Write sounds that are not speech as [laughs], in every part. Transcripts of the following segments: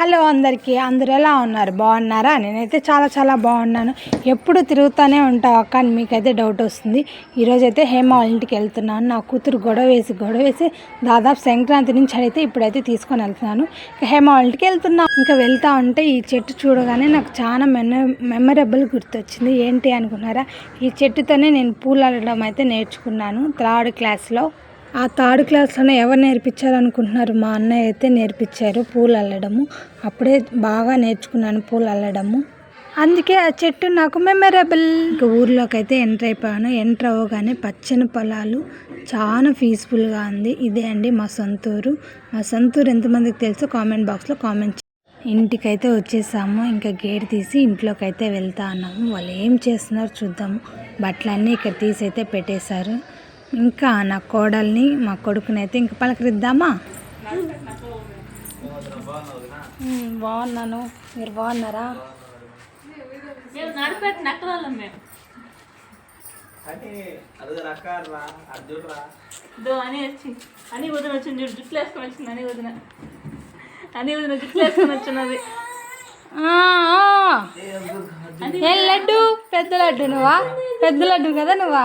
Hello అందరికీ అందరు ఎలా ఉన్నారు? బాగున్నారా? నేనైతే చాలా చాలా బాగున్నాను. ఎప్పుడు తిరుగుతూనే ఉంటావు అక్క అని మీకైతే డౌట్ వస్తుంది. ఈరోజు అయితే హేమ వాళ్ళ ఇంటికి వెళ్తున్నాను. నా కూతురు గొడవ వేసి గొడవ వేసి దాదాపు సంక్రాంతి నుంచి అయితే ఇప్పుడైతే తీసుకొని వెళ్తున్నాను. ఇక హేమ వాళ్ళ ఇంటికి వెళ్తున్నాను ఇంకా వెళ్తా ఉంటే ఈ చెట్టు చూడగానే నాకు చాలా మెన మెమరబుల్ గుర్తొచ్చింది. ఏంటి అనుకున్నారా? ఈ చెట్టుతోనే నేను పూలు అల్లడం అయితే నేర్చుకున్నాను. థర్డ్ క్లాస్లో. ఆ థర్డ్ క్లాస్లోనే ఎవరు నేర్పించారనుకుంటున్నారు మా అన్నయ్య అయితే నేర్పించారు పూలు అల్లడము. అప్పుడే బాగా నేర్చుకున్నాను పూలు అల్లడము. అందుకే ఆ చెట్టు నాకు మెమరబుల్. ఇంకా ఊర్లోకి అయితే ఎంటర్ అయిపోయాను. ఎంటర్ అవ్వగానే పచ్చని పొలాలు. చాలా పీస్ఫుల్గా ఉంది. ఇదే అండి మా సొంతూరు. మా సొంతూరు ఎంతమందికి తెలుసో కామెంట్ బాక్స్లో కామెంట్ ఇంటికైతే వచ్చేసాము. ఇంకా గేట్ తీసి ఇంట్లోకి అయితే వెళ్తా ఉన్నాము. వాళ్ళు ఏం చేస్తున్నారు చూద్దాము. బట్టలన్నీ ఇక్కడ తీసి అయితే పెట్టేశారు. ఇంకా నా కోడల్ని మా కొడుకుని అయితే ఇంకా పలకరిద్దామా? బాగున్నాను. మీరు బాగున్నారా? అని వచ్చి అని వదిన వచ్చింది చూడు జుట్లు వేసుకొని వచ్చింది అని వదిన. అని వదిన జుట్లు వేసుకొని వచ్చినది. ఆ, ఆ. ఏం లడ్డు? పెద్ద లడ్డు నువ్వా? పెద్ద లడ్డు కదా నువ్వా.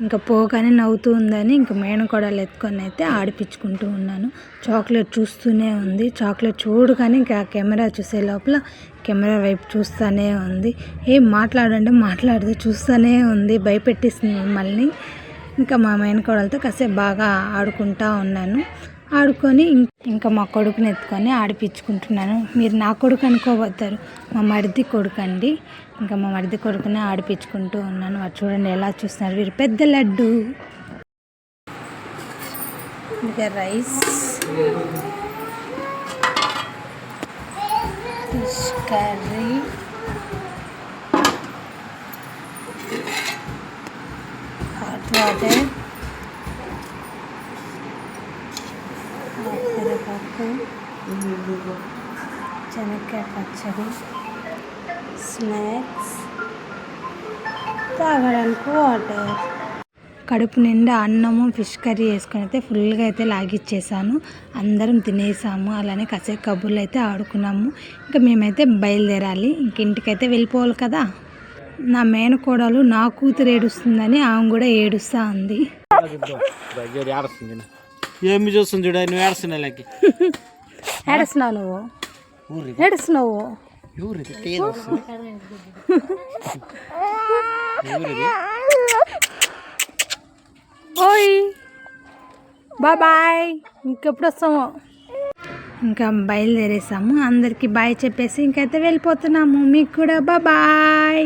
ఇంకా పోగానే నవ్వుతూ ఉందని ఇంకా మేనకోడలు ఎత్తుకొని అయితే ఆడిపించుకుంటూ ఉన్నాను. చాక్లెట్ చూస్తూనే ఉంది. చాక్లెట్ చూడగానే ఇంకా కెమెరా చూసే లోపల కెమెరా వైపు చూస్తూనే ఉంది. ఏం మాట్లాడంటే మాట్లాడితే చూస్తూనే ఉంది. భయపెట్టేసింది మిమ్మల్ని. ఇంకా మా మేనకోడలతో కాసేపు బాగా ఆడుకుంటా ఉన్నాను. ఆడుకొని ఇంకా మా కొడుకుని ఎత్తుకొని ఆడిపించుకుంటున్నాను. మీరు నా కొడుకు అనుకోబోతారు. మా మరిది కొడుకు అండి ఇంకా మా మరిది కొడుకుని ఆడిపించుకుంటూ ఉన్నాను. వారు చూడండి ఎలా చూస్తున్నారు. వీరు పెద్ద లడ్డు. ఇంకా rice. Fish curry. Hot water. పెరగపప్పు శనక్కాయ పచ్చడి స్నాక్స్ తాగడానికి వాటర్. కడుపు నిండా అన్నము ఫిష్ కర్రీ వేసుకొని అయితే ఫుల్గా అయితే లాగిచ్చేసాను. అందరం తినేసాము అలానే కాసేపు కబుర్లు అయితే ఆడుకున్నాము. ఇంకా మేమైతే బయలుదేరాలి ఇంక ఇంటికైతే వెళ్ళిపోవాలి కదా. నా మేనకోడలు నా కూతురు ఏడుస్తుందని ఆమె కూడా ఏడుస్తూ ఉంది. [laughs] ఏమి చూస్తుంది చూడ నువ్వు ఏడుస్తున్నా లెక్కి. ఏడుస్తున్నావు నువ్వు? ఏడుస్తున్నావు? ఓయ్. బాయ్ ఇంకెప్పుడు వస్తాము ఇంకా బయలుదేరేసాము. అందరికీ బాయ్ చెప్పేసి ఇంకైతే వెళ్ళిపోతున్నాము. మీకు కూడా బాయ్